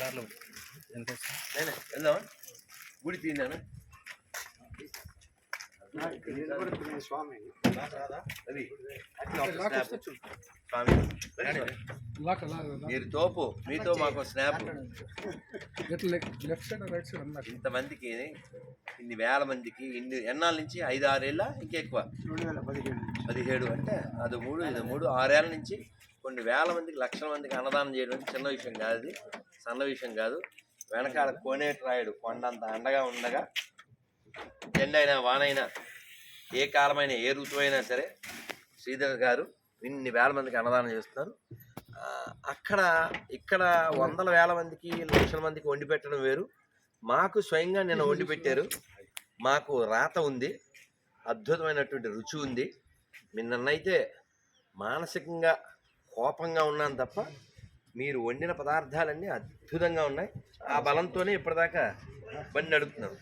కార్లో. ఎంత వెళ్దామా? గుడి తిన్నాను స్వామి మీరు తోపు మీతో మాకు స్నాప్ ఇంతమందికి ఇన్ని వేల మందికి ఇన్ని ఎన్నాళ్ళ నుంచి? ఐదు ఆరేళ్ళ ఇంకెక్కువ. పదిహేడు పదిహేడు అంటే అది మూడు ఇది మూడు ఆరేళ్ళ నుంచి కొన్ని వేల మందికి లక్షల మందికి అన్నదానం చేయడం చిన్న విషయం కాదు అది సన్న విషయం కాదు. వెనకాల కోనేటి రాయుడు కొండంత అండగా ఉండగా ఎండైనా వానైనా ఏ కాలమైనా ఏ ఋతువైనా సరే శ్రీధర్ గారు ఇన్ని వేల మందికి అన్నదానం చేస్తున్నారు. అక్కడ ఇక్కడ వందల వేల మందికి లక్షల మందికి వండి పెట్టడం వేరు. మాకు స్వయంగా నేను వండి పెట్టారు. మాకు రాత ఉంది. అద్భుతమైనటువంటి రుచి ఉంది. నిన్నైతే మానసికంగా కోపంగా ఉన్నాను తప్ప మీరు వండిన పదార్థాలన్నీ అద్భుతంగా ఉన్నాయి. ఆ బలంతోనే ఇప్పటిదాకా బండి నడుపుతున్నాం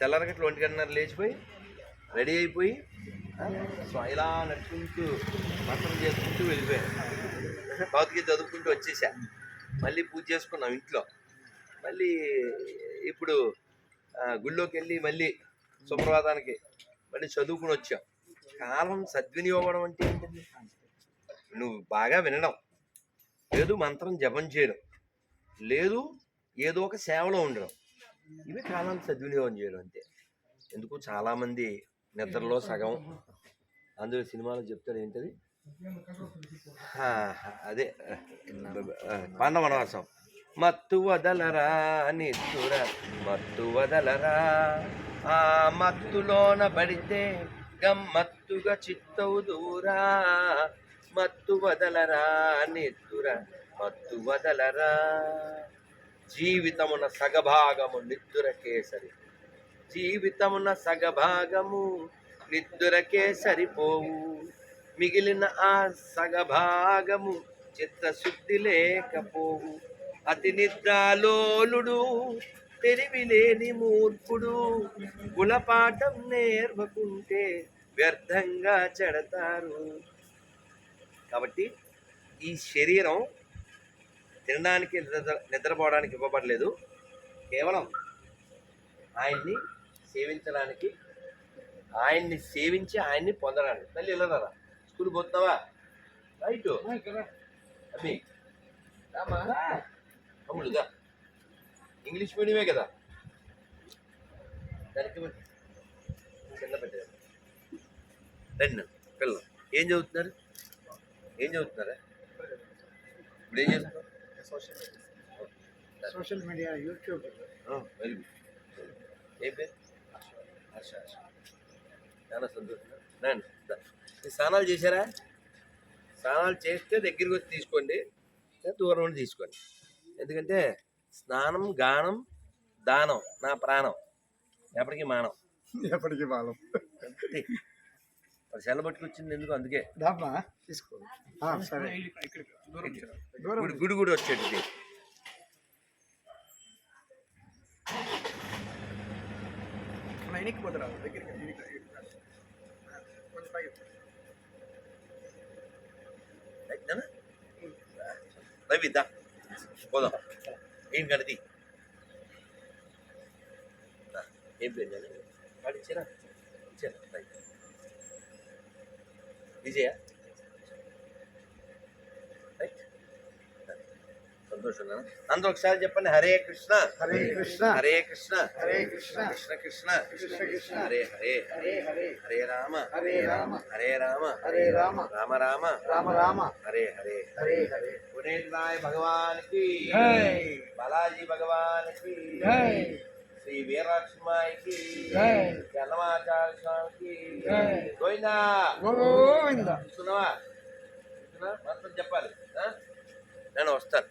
తెల్లరగట్లు ఒంటి లేచిపోయి రెడీ అయిపోయి సో ఇలా నడుచుకుంటూ మంత్రం చేసుకుంటూ వెళ్ళిపోయాను. భగవద్గీత చదువుకుంటూ వచ్చేసా. మళ్ళీ పూజ చేసుకున్నాం ఇంట్లో. మళ్ళీ ఇప్పుడు గుళ్ళోకి వెళ్ళి మళ్ళీ సుప్రభాతానికి మళ్ళీ చదువుకుని వచ్చాం. కాలం సద్వినియోగం అంటే ఏంటండి నువ్వు బాగా వినడం. లేదు మంత్రం జపం చేయడం. లేదు ఏదో ఒక సేవలో ఉండడం. ఇవి కాలాన్ని సద్వినియోగం చేయడం అంతే. ఎందుకు చాలామంది నిద్రలో సగం. అందులో సినిమాలో చెప్తారు ఏంటది? అదే ఆ, పాండవ వనవాసం. మత్తు వదలరా నిత్తుర మత్తు వదలరా. ఆ మత్తులోన పడితే గమ్మత్తుగా చిత్తవు దూరా. మత్తు వదలరా నిత్తుర మత్తు వదలరా. జీవితమున సగభాగము నిద్దుర కేసరి. జీవితమున సగభాగము నిద్దురకే సరిపోవు. మిగిలిన ఆ సగభాగము చిత్తశుద్ధి లేకపోవు. అతి నిద్రాలోలుడు తెలివిలేని మూర్ఖుడు గుణపాఠం నేర్వకుంటే వ్యర్థంగా చెడతారు. కాబట్టి ఈ శరీరం తినడానికి నిద్ర నిద్రపోవడానికి ఇవ్వబడలేదు. కేవలం ఆయన్ని సేవించడానికి ఆయన్ని సేవించి ఆయన్ని పొందడానికి. తల్లి వెళ్ళరా స్కూల్ పోతున్నావా? రైట్. రామా తమ్ముడుగా ఇంగ్లీష్ మీడియమే కదా. దానికి కింద పెట్టారు రండి. పిల్లలు ఏం చదువుతున్నారు? ఏం చదువుతున్నారా? ఇప్పుడు ఏం చేస్తున్నారు? Social media. YouTube. Very good. ఏం పేరు? హర్ష హర్ష చాలా సంతోషం. రండి స్నానాలు చేశారా? స్నానాలు చేస్తే దగ్గరికి వచ్చి తీసుకోండి దూరం నుండి తీసుకోండి. ఎందుకంటే స్నానం గానం దానం నా ప్రాణం. ఎప్పటికీ మానం. ఎప్పటికీ. మరి సెల పట్టుకొచ్చింది ఎందుకు అందుకే? తీసుకో. ఆ, సరే. దూరం గుడి గుడి గుడి వచ్చేది లైన్కి పోతారా దగ్గరికి కొంచెం పైకి రవి దా. పోదాం. ఏం కడిది ఏం పేరు? వాడు ఇచ్చారా ఇచ్చారా. విజయ? సంతోషంగా అందరూ ఒకసారి చెప్పండి హరే కృష్ణ హరే కృష్ణ హరే కృష్ణ హరే కృష్ణ కృష్ణ కృష్ణ కృష్ణ కృష్ణ హరే హరే హరే హరే హరే రామ హరే రామ హరే రామ హరే రామ రామ రామ రామ రామ హరే హరే హరే హరే పునేంద్రాయ భగవాన్కి బాలాజీ భగవాన్కి శ్రీ వీరాక్షమాయికి జన్మాచార్య స్వామికి గోవిందా. గోవిందా. చెప్పాలి నేను వస్తాను.